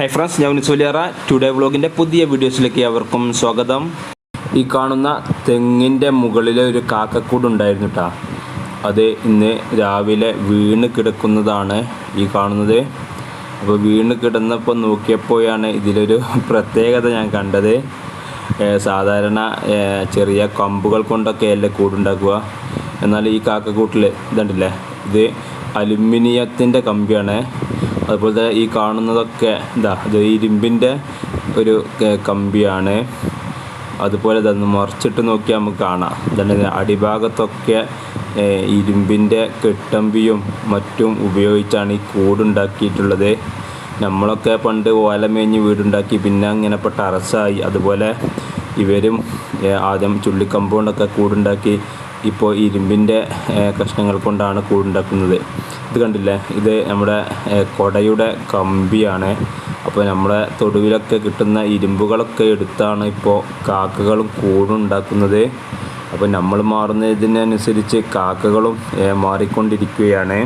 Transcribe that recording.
Hi friends ഞാൻ സുലിയറ today വ്ളോഗിന്റെ പുതിയ വീഡിയോസിലേക്ക് അവർക്കും സ്വാഗതം. ഈ കാണുന്ന തെങ്ങിന്റെ മുകളിലെ ഒരു കാക്കക്കൂട് ഉണ്ടായിരുന്നു കേട്ടോ അത് ഇന്ന് രാവിലെ വീണ് കിടക്കുന്നതാണ് ഈ കാണുന്നത്. അപ്പോൾ വീണ് കിടന്നപ്പോൾ നോക്കിയപ്പോഴാണ് ഇതിലൊരു പ്രത്യേകത ഞാൻ കണ്ടത്. സാധാരണ ചെറിയ കമ്പുകൾ കൊണ്ടൊക്കെ അല്ലേ കൂടുണ്ടാക്കുക എന്നാൽ ഈ കാക്കക്കൂട്ടിൽ ഇതുണ്ടല്ലേ ഇത് അലുമിനിയത്തിന്റെ കമ്പിയാണ്. അതുപോലെ തന്നെ ഈ കാണുന്നതൊക്കെ എന്താ ഇത് ഇരുമ്പിന്റെ ഒരു കമ്പിയാണ്. അതുപോലെ തന്നെ മറിച്ചിട്ട് നോക്കിയാൽ നമുക്ക് കാണാം. ഇതാണ് അടിഭാഗത്തൊക്കെ ഇരുമ്പിന്റെ കെട്ടമ്പിയും മറ്റും ഉപയോഗിച്ചാണ് ഈ കൂടുണ്ടാക്കിയിട്ടുള്ളത്. നമ്മളൊക്കെ പണ്ട് ഓലമേഞ്ഞ് വീടുണ്ടാക്കി പിന്നെ അങ്ങനെ ഇപ്പോൾ ടറസായി. അതുപോലെ ഇവരും ആദ്യം ചുള്ളിക്കമ്പ് കൊണ്ടൊക്കെ കൂടുണ്ടാക്കി ഇപ്പോൾ ഇരുമ്പിന്റെ കഷ്ണങ്ങൾ കൊണ്ടാണ് കൂടുണ്ടാക്കുന്നത്. ഇത് കണ്ടില്ലേ? ഇത് നമ്മുടെ കൊടയുടെ കമ്പിയാണ്. അപ്പോൾ നമ്മുടെ തൊടുവിലൊക്കെ കിട്ടുന്ന ഇരുമ്പുകളൊക്കെ എടുത്താണ് ഇപ്പോൾ കാക്കകളും കൂടുണ്ടാക്കുന്നത്. അപ്പോൾ നമ്മൾ മാറുന്നതിനനുസരിച്ച് കാക്കകളും മാറിക്കൊണ്ടിരിക്കുകയാണ്.